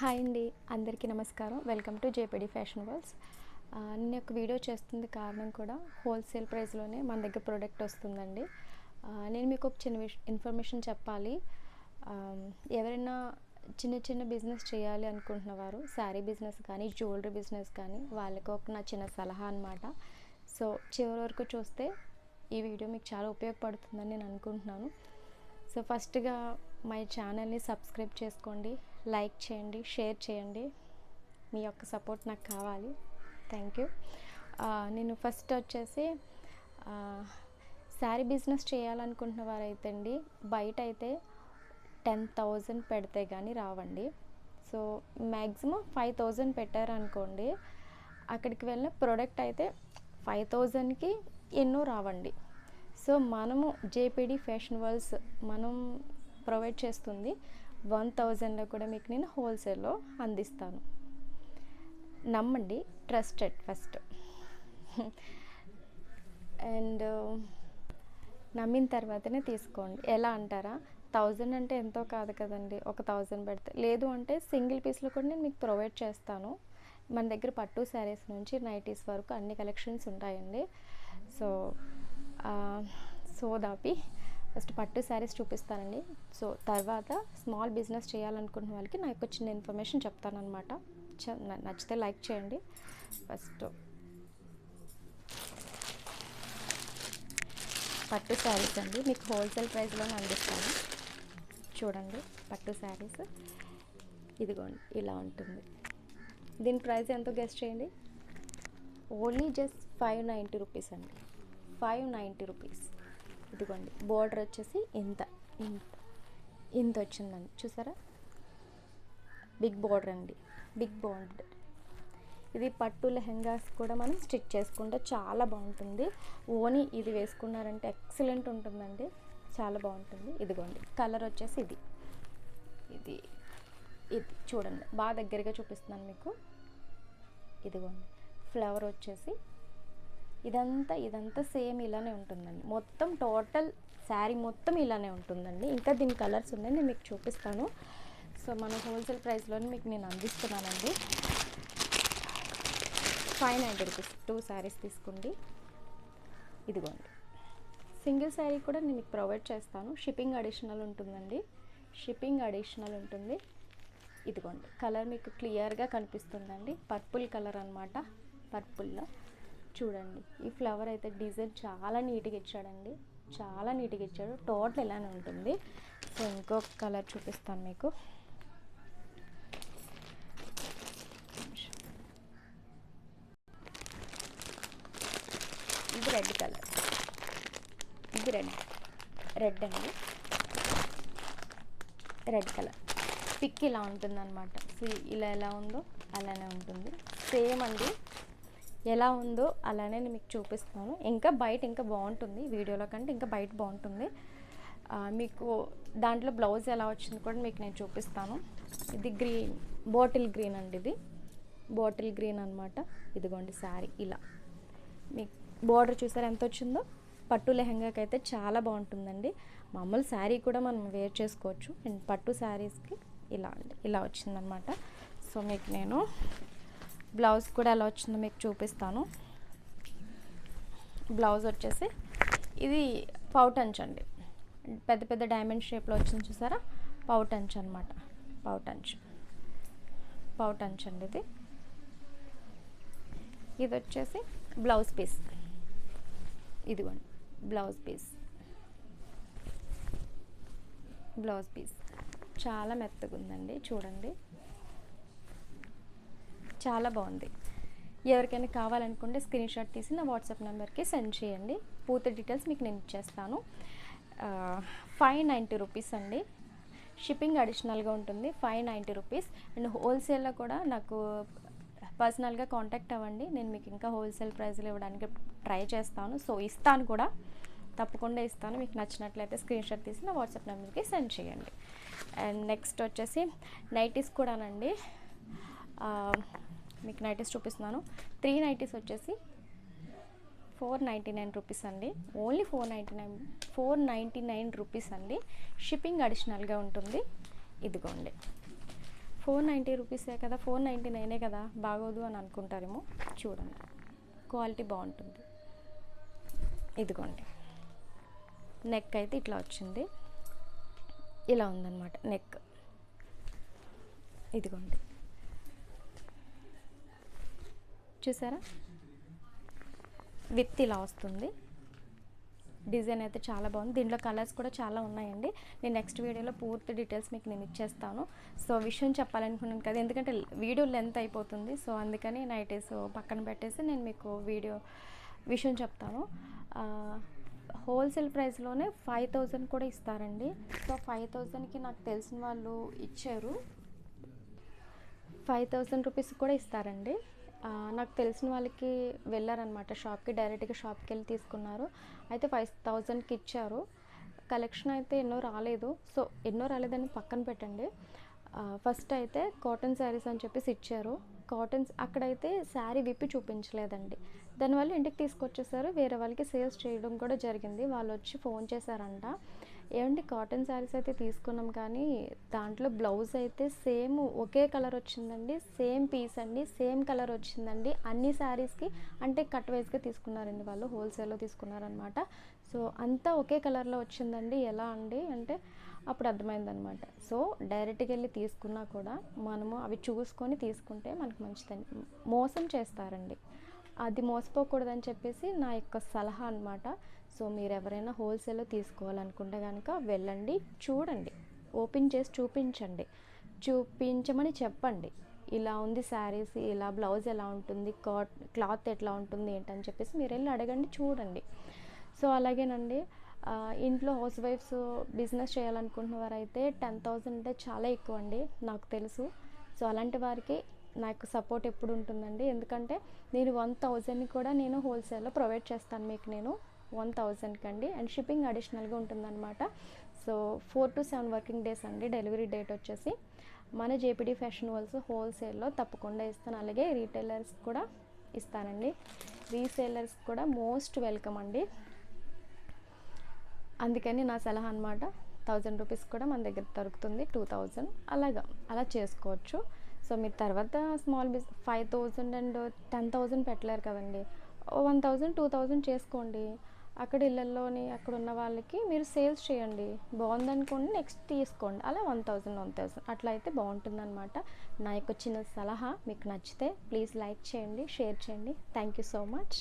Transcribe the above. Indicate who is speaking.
Speaker 1: Hi అండి అందరికీ నమస్కారం. Welcome to JPD fashion worlds. నేను ఒక వీడియో చేస్తుంది కారణం కూడా హోల్సేల్ ప్రైస్లోనే మన దగ్గర ప్రోడక్ట్ వస్తుందండి. నేను మీకు ఒక చిన్న విష ఇన్ఫర్మేషన్ చెప్పాలి. ఎవరైనా చిన్న చిన్న బిజినెస్ చేయాలి అనుకుంటున్న వారు శారీ బిజినెస్ కానీ జ్యువెలరీ బిజినెస్ కానీ వాళ్ళకి ఒక నా చిన్న సలహా అనమాట సో చివరి వరకు చూస్తే ఈ వీడియో మీకు చాలా ఉపయోగపడుతుందని నేను అనుకుంటున్నాను. సో ఫస్ట్గా మై ఛానల్ని సబ్స్క్రైబ్ చేసుకోండి. లైక్ చేయండి షేర్ చేయండి. మీ యొక్క సపోర్ట్ నాకు కావాలి. Thank you. నేను ఫస్ట్ వచ్చేసి శారీ బిజినెస్ చేయాలనుకుంటున్న వారైతే అండి బయట అయితే టెన్ థౌజండ్ పెడితే కానీ రావండి. సో మ్యాక్సిమం ఫైవ్ థౌజండ్ పెట్టారనుకోండి అక్కడికి వెళ్ళిన ప్రోడక్ట్ అయితే ఫైవ్ థౌజండ్కి ఎన్నో రావండి. సో మనము జేపీడి ఫ్యాషన్ వరల్డ్స్ మనం ప్రొవైడ్ చేస్తుంది. వన్ థౌజండ్లో కూడా మీకు నేను హోల్సేల్లో అందిస్తాను. నమ్మండి ట్రస్టెడ్ ఫస్ట్. అండ్ నమ్మిన తర్వాతనే తీసుకోండి. ఎలా అంటారా? థౌజండ్ అంటే ఎంతో కాదు కదండి ఒక థౌజండ్ పెడితే. లేదు అంటే సింగిల్ పీస్లో కూడా నేను మీకు ప్రొవైడ్ చేస్తాను. మన దగ్గర పట్టు శారీస్ నుంచి నైటీస్ వరకు అన్ని కలెక్షన్స్ ఉంటాయండి. సో సోదాపి. ఫస్ట్ పట్టు శారీస్ చూపిస్తానండి. సో తర్వాత స్మాల్ బిజినెస్ చేయాలనుకున్న వాళ్ళకి నాకు యొక్క చిన్న ఇన్ఫర్మేషన్ చెప్తానమాట నచ్చితే లైక్ చేయండి. ఫస్ట్ పట్టు శారీస్ అండి. మీకు హోల్సేల్ ప్రైస్లోనే అందిస్తాను. చూడండి పట్టు శారీస్. ఇదిగోండి ఇలా ఉంటుంది. దీని ప్రైస్ ఎంతో గెస్ట్ చేయండి? Only just five ninety rupees అండి. Five ninety rupees. ఇదిగోండి బోర్డర్ వచ్చేసి ఇంత ఇంత ఇంత వచ్చిందండి. చూసారా? బిగ్ బోర్డర్ అండి. బిగ్ బోర్డర్ ఇది పట్టు లెహెంగాస్ కూడా మనం స్టిచ్ చేసుకుంటే చాలా బాగుంటుంది. ఓని ఇది వేసుకున్నారంటే ఎక్సలెంట్ ఉంటుందండి. చాలా బాగుంటుంది. ఇదిగోండి కలర్ వచ్చేసి ఇది. ఇది ఇది చూడండి బాగా దగ్గరగా చూపిస్తున్నాను మీకు. ఇదిగోండి ఫ్లవర్ వచ్చేసి ఇదంతా ఇదంతా సేమ్ ఇలానే ఉంటుందండి. మొత్తం టోటల్ శారీ మొత్తం ఇలానే ఉంటుందండి. ఇంకా దీని కలర్స్ ఉన్నాయి నేను మీకు చూపిస్తాను. సో మన హోల్సేల్ ప్రైస్లోనే మీకు నేను అందిస్తున్నానండి. Five hundred rupees two saris తీసుకోండి. ఇదిగోండి. సింగిల్ శారీ కూడా నేను మీకు ప్రొవైడ్ చేస్తాను. షిప్పింగ్ అడిషనల్ ఉంటుందండి. షిప్పింగ్ అడిషనల్ ఉంటుంది. ఇదిగోండి. కలర్ మీకు క్లియర్గా కనిపిస్తుందండి. పర్పుల్ కలర్ అనమాట పర్పుల్లో. చూడండి ఈ ఫ్లవర్ అయితే డిజైన్ చాలా నీట్గా ఇచ్చాడండి. చాలా నీట్గా ఇచ్చాడు. టోటల్ ఇలానే ఉంటుంది. సో ఇంకొక కలర్ చూపిస్తాను మీకు. ఇది రెడ్ కలర్. ఇది రెడ్. రెడ్ అండి. Red colour. పిక్ ఇలా ఉంటుందన్నమాట. సో ఇలా ఎలా ఉందో అలానే ఉంటుంది. సేమ్ అండి. ఎలా ఉందో అలానే నేను మీకు చూపిస్తాను. ఇంకా బయట ఇంకా బాగుంటుంది. వీడియోలో కంటే ఇంకా బయట బాగుంటుంది. మీకు దాంట్లో బ్లౌజ్ ఎలా వచ్చింది కూడా మీకు నేను చూపిస్తాను. ఇది గ్రీన్ బాటిల్ గ్రీన్ అండి ఇది. బాటిల్ గ్రీన్ అనమాట ఇదిగోండి శారీ ఇలా. మీకు బార్డర్ చూసారు ఎంత వచ్చిందో? పట్టు లెహంగాకి అయితే చాలా బాగుంటుందండి. మామూలు శారీ కూడా మనం వేర్ చేసుకోవచ్చు. అండ్ పట్టు శారీస్కి ఇలా ఇలా వచ్చిందనమాట సో మీకు నేను బ్లౌజ్ కూడా ఎలా వచ్చిందో మీకు చూపిస్తాను. బ్లౌజ్ వచ్చేసి ఇది పౌటంచ్ అండి. పెద్ద పెద్ద డైమండ్ షేప్లో వచ్చింది చూసారా? పౌటంచ్ అనమాట పౌటంచ్ పౌటంచ్ అండి ఇది. ఇది వచ్చేసి బ్లౌజ్ పీస్. ఇదిగోండి. Blouse piece. Blouse piece. చాలా మెత్తగా ఉందండి చూడండి. చాలా బాగుంది. ఎవరికైనా కావాలనుకుంటే స్క్రీన్ షాట్ తీసి నా వాట్సాప్ నెంబర్కి సెండ్ చేయండి. పూర్తి డీటెయిల్స్ మీకు నేను ఇచ్చేస్తాను. ఫైవ్ నైంటీ రూపీస్ అండి. షిప్పింగ్ అడిషనల్గా ఉంటుంది. Five ninety rupees. అండ్ హోల్సేల్లో కూడా నాకు పర్సనల్గా కాంటాక్ట్ అవ్వండి. నేను మీకు ఇంకా హోల్సేల్ ప్రైస్లు ఇవ్వడానికి ట్రై చేస్తాను. సో ఇస్తాను కూడా. తప్పకుండా ఇస్తాను. మీకు నచ్చినట్లయితే స్క్రీన్ షాట్ తీసి నా వాట్సాప్ నెంబర్కి సెండ్ చేయండి. అండ్ నెక్స్ట్ వచ్చేసి నైటీస్ కూడానండి. మీకు నైటీస్ చూపిస్తున్నాను. త్రీ నైటీస్ వచ్చేసి ఫోర్ నైంటీ నైన్ రూపీస్ అండి. Only four ninety nine four ninety nine rupees అండి. షిప్పింగ్ అడిషనల్గా ఉంటుంది. ఇదిగోండి. ఫోర్ నైంటీ రూపీసే కదా ఫోర్ నైంటీ నైనే కదా బాగోదు అని అనుకుంటారేమో. చూడండి. క్వాలిటీ బాగుంటుంది. ఇదిగోండి. నెక్ అయితే ఇట్లా వచ్చింది. ఇలా ఉందన్నమాట నెక్. ఇదిగోండి. చూసారా? విత్ ఇలా వస్తుంది. డిజైన్ అయితే చాలా బాగుంది. దీంట్లో కలర్స్ కూడా చాలా ఉన్నాయండి. నేను నెక్స్ట్ వీడియోలో పూర్తి డీటెయిల్స్ మీకు నేను ఇచ్చేస్తాను. సో విషయం చెప్పాలనుకున్నాను కదా ఎందుకంటే వీడియో లెంత్ అయిపోతుంది. సో అందుకని నైట్ నైటీస్ పక్కన పెట్టేసి నేను మీకు వీడియో విషయం చెప్తాను. హోల్సేల్ ప్రైస్లోనే ఫైవ్ థౌజండ్ కూడా ఇస్తారండి. సో ఫైవ్ థౌజండ్కి నాకు తెలిసిన వాళ్ళు ఇచ్చారు. ఫైవ్ థౌజండ్ రూపీస్ కూడా ఇస్తారండి. నాకు తెలిసిన వాళ్ళకి వెళ్ళారనమాట షాప్కి డైరెక్ట్గా షాప్కి వెళ్ళి తీసుకున్నారు. అయితే ఫైవ్ థౌజండ్కి ఇచ్చారు. కలెక్షన్ అయితే ఎన్నో రాలేదు. సో ఎన్నో రాలేదని పక్కన పెట్టండి. ఫస్ట్ అయితే కాటన్ శారీస్ అని చెప్పేసి ఇచ్చారు. కాటన్స్ అక్కడైతే శారీ విప్పి చూపించలేదండి. దానివల్ల ఇంటికి తీసుకొచ్చేసారు. వేరే వాళ్ళకి సేల్స్ చేయడం కూడా జరిగింది. వాళ్ళు వచ్చి ఫోన్ చేశారంట. ఏమండి కాటన్ శారీస్ అయితే తీసుకున్నాం కానీ దాంట్లో బ్లౌజ్ అయితే సేమ్ ఒకే కలర్ వచ్చిందండి సేమ్ పీస్ అండి సేమ్ కలర్ వచ్చిందండి. అన్ని శారీస్కి అంటే కట్ వైజ్గా తీసుకున్నారండి వాళ్ళు హోల్సేల్లో తీసుకున్నారనమాట సో అంతా ఒకే కలర్లో వచ్చిందండి. ఎలా అండి అంటే అప్పుడు అర్థమైందనమాట సో డైరెక్ట్గా వెళ్ళి తీసుకున్నా కూడా మనము అవి చూసుకొని తీసుకుంటే మనకు మంచిదండి. మోసం చేస్తారండి. అది మోసపోకూడదని చెప్పేసి నా యొక్క సలహా అనమాట సో మీరు ఎవరైనా హోల్సేల్లో తీసుకోవాలనుకుంటే కనుక వెళ్ళండి చూడండి. ఓపెన్ చేసి చూపించండి. చూపించమని చెప్పండి. ఇలా ఉంది శారీస్ ఇలా బ్లౌజ్ ఎలా ఉంటుంది కాట్ క్లాత్ ఎట్లా ఉంటుంది ఏంటని చెప్పేసి మీరు వెళ్ళి అడగండి చూడండి. సో అలాగేనండి. ఇంట్లో హౌస్ వైఫ్స్ బిజినెస్ చేయాలనుకుంటున్న వారైతే టెన్ థౌజండ్ అంటే చాలా ఎక్కువ అండి నాకు తెలుసు. సో అలాంటి వారికి నాకు సపోర్ట్ ఎప్పుడు ఉంటుందండి ఎందుకంటే నేను వన్ థౌజండ్ని కూడా నేను హోల్సేల్లో ప్రొవైడ్ చేస్తాను మీకు నేను. వన్ థౌజండ్కి అండి అండ్ షిప్పింగ్ అడిషనల్గా ఉంటుందన్నమాట. So four to seven working days అండి డెలివరీ డేట్ వచ్చేసి. మన జేపీడీ ఫ్యాషన్ వాల్స్ హోల్సేల్లో తప్పకుండా ఇస్తాను. అలాగే రీటైలర్స్ కూడా ఇస్తానండి. రీసేలర్స్ కూడా మోస్ట్ వెల్కమ్ అండి. అందుకని నా సలహా అనమాట థౌజండ్ రూపీస్ కూడా మన దగ్గర దొరుకుతుంది టూ థౌజండ్ అలాగా అలా చేసుకోవచ్చు. సో మీరు తర్వాత small biz five thousand and ten thousand పెట్టలేరు కదండి. వన్ థౌజండ్ టూ థౌజండ్ చేసుకోండి. అక్కడ ఇళ్ళల్లోని అక్కడ ఉన్న వాళ్ళకి మీరు సేల్స్ చేయండి. బాగుందనుకోండి నెక్స్ట్ తీసుకోండి. అలా వన్ థౌజండ్ వన్ థౌజండ్ అట్లా అయితే బాగుంటుందన్నమాట. నా యొక్క చిన్న సలహా మీకు నచ్చితే ప్లీజ్ లైక్ చేయండి షేర్ చేయండి. Thank you so much.